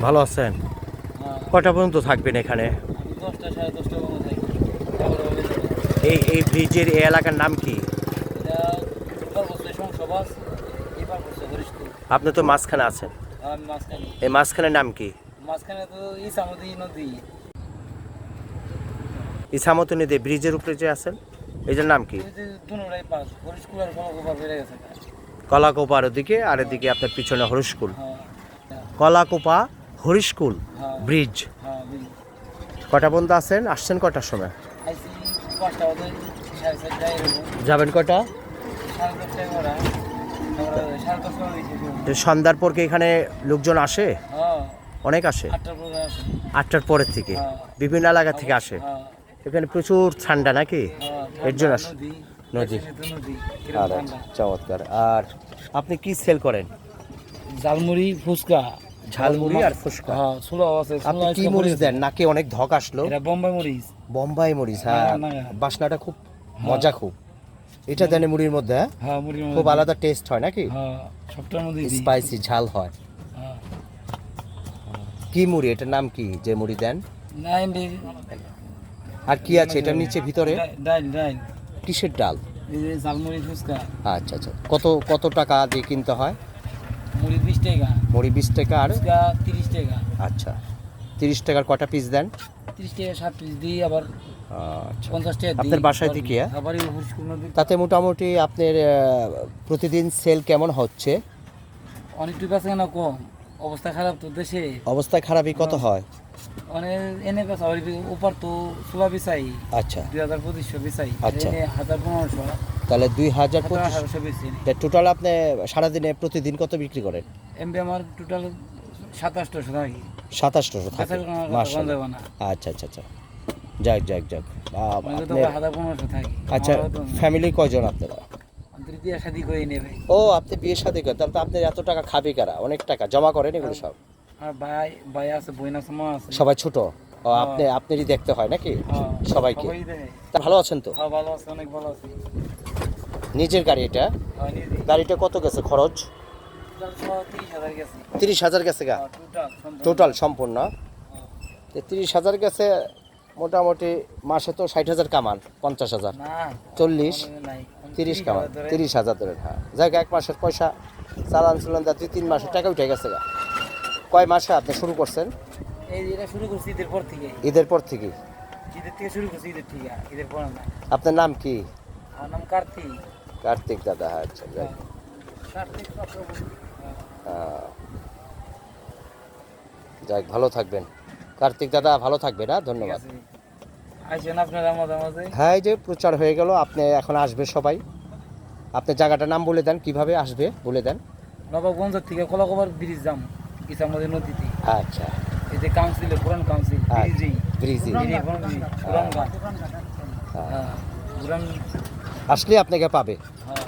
ভালো আছেন? হ্যাঁ, কটা পর্যন্ত থাকবেন এখানে। এই এই ব্রিজের এই এলাকার নাম কি? আপনি তো মাঝখানে আছেন। এই মাঝখানের নাম কি? ইসামতি নদী। ব্রিজের উপরে যে আছেন এটার নাম কি? কলাকোপার ওদিকে আর এদিকে আপনার পিছনে হরিশকুল হ্যাঁ। কলাকোপা হরিশকুল ব্রিজ। কটা পর্যন্ত আছেন? আসছেন কটার সময়? যাবেন কটা? সন্ধ্যার পর কি এখানে লোকজন আসে? অনেক আসে? আটটার পরের থেকে। বিভিন্ন এলাকা থেকে আসে? এখানে প্রচুর ঠান্ডা নাকি? এর জন্য। নদী। আর, চমৎকার। আর আপনি কি সেল করেন? ঝালমুড়ি ফুচকা। ঝালমুড়ি আর ফুচকা। হ্যাঁ ছোলা আছে আপনি কি মরিচ দেন? নাকি অনেক ধক আসলো? এটা বোম্বাই মরিচ। বোম্বাই মরিচ হ্যাঁ। বাসনাটা খুব মজা খুব। এটা দেন মুড়ির মধ্যে হ্যাঁ? হ্যাঁ মুড়ির খুব আলাদা টেস্ট হয় নাকি? হ্যাঁ সবটার মধ্যে স্পাইসি ঝাল হয়। হ্যাঁ। কি মুড়ি? এটার নাম কি যে মুড়ি দেন? না এমনি আর কি আছে এটার নিচে ভিতরে? ডাল- ডাল কিসের ডাল? এই যে ঝালমুড়ি ফুচকা। আচ্ছা আচ্ছা। কত কত টাকা দিয়ে কিনতে হয়? টাকা। মুড়ি বিশ টাকা আর? তিরিশ টাকা। আচ্ছা। তিরিশ টাকার কটা পিস দেন? তিরিশ টাকা সাত পিস দিই আবার আচ্ছা। পঞ্চাশ টাকা আপনার বাসায় থেকে, তাতে মোটামুটি আপনার প্রতিদিন সেল কেমন হচ্ছে? অনেকটু কাছে না কম। অবস্থা খারাপ তো দেশে। অবস্থা খারাপই কত হয়? অনেক এনে আবার উপর তো ষোলা বিছাই আচ্ছা। দুই হাজার পঁচিশশো বিছাই আচ্ছা। হাজার পনেরোশো। তাহলে দুই হাজার হাজার পঁচিশ আঠারোশো বেশি টোটাল আপনি সারাদিনে প্রতিদিন কত বিক্রি করেন? এমবি আমার টোটাল কথা মাশাআল্লাহ। বন্ধ হবে না। আচ্ছা আচ্ছা আচ্ছা। যাক যাক যাক। আচ্ছা ফ্যামিলি কয়জন আপনারা? ও আপনি বিয়ে শাদী করেন তাহলে তো আপনি এত টাকা খাবে কারা? অনেক টাকা জমা করেন এগুলো সব? ভাই ভাই আছে বইন আছে আছে। সবাই ছোট? ও আপনি আপনারই দেখতে হয় নাকি? হ্যাঁ, সবাইকে? ভালো আছেন তো? হ্যাঁ ভালো আছে অনেক ভালো আছে। নিজের গাড়ি এটা? হ্যাঁ গাড়িটা কত গেছে খরচ? তিরিশ হাজার গেছে গা? টোটাল সম্পূর্ণ। তিরিশ হাজার গেছে মোটামুটি মাসে তো ষাট হাজার কামান পঞ্চাশ হাজার। চল্লিশ তিরিশ কামান তিরিশ হাজার ধরে হ্যাঁ। যাই এক মাসের পয়সা চালান চুলান দা দুই তিন মাসের টাকা উঠে গেছে গা। কয় মাসে আপনি শুরু করছেন? যে শুরু করছি ঈদের পর থেকে। ঈদের পর থেকে? ঈদের থেকে শুরু করছি ঈদের থেকে ঈদের পর না। আপনার নাম কি? আমার নাম কার্তিক। কার্তিক দাদা হ্যাঁ, আচ্ছা। কার্তিক চক্রবর্তী। যাক ভালো থাকবেন। কার্তিক দাদা ভালো থাকবে না? ধন্যবাদ। হ্যাঁ এই যে প্রচার হয়ে গেল আপনি এখন আসবে সবাই। আপনি জায়গাটার নাম বলে দেন কীভাবে আসবে বলে দেন। নবাবগঞ্জ থেকে কলাকবার ব্রিজ যাম ইসামতি নদীতে। আচ্ছা। এই যে কাউন্সিল পুরান কাউন্সিল ব্রিজি। পুরান আসলে আপনাকে পাবে। হ্যাঁ।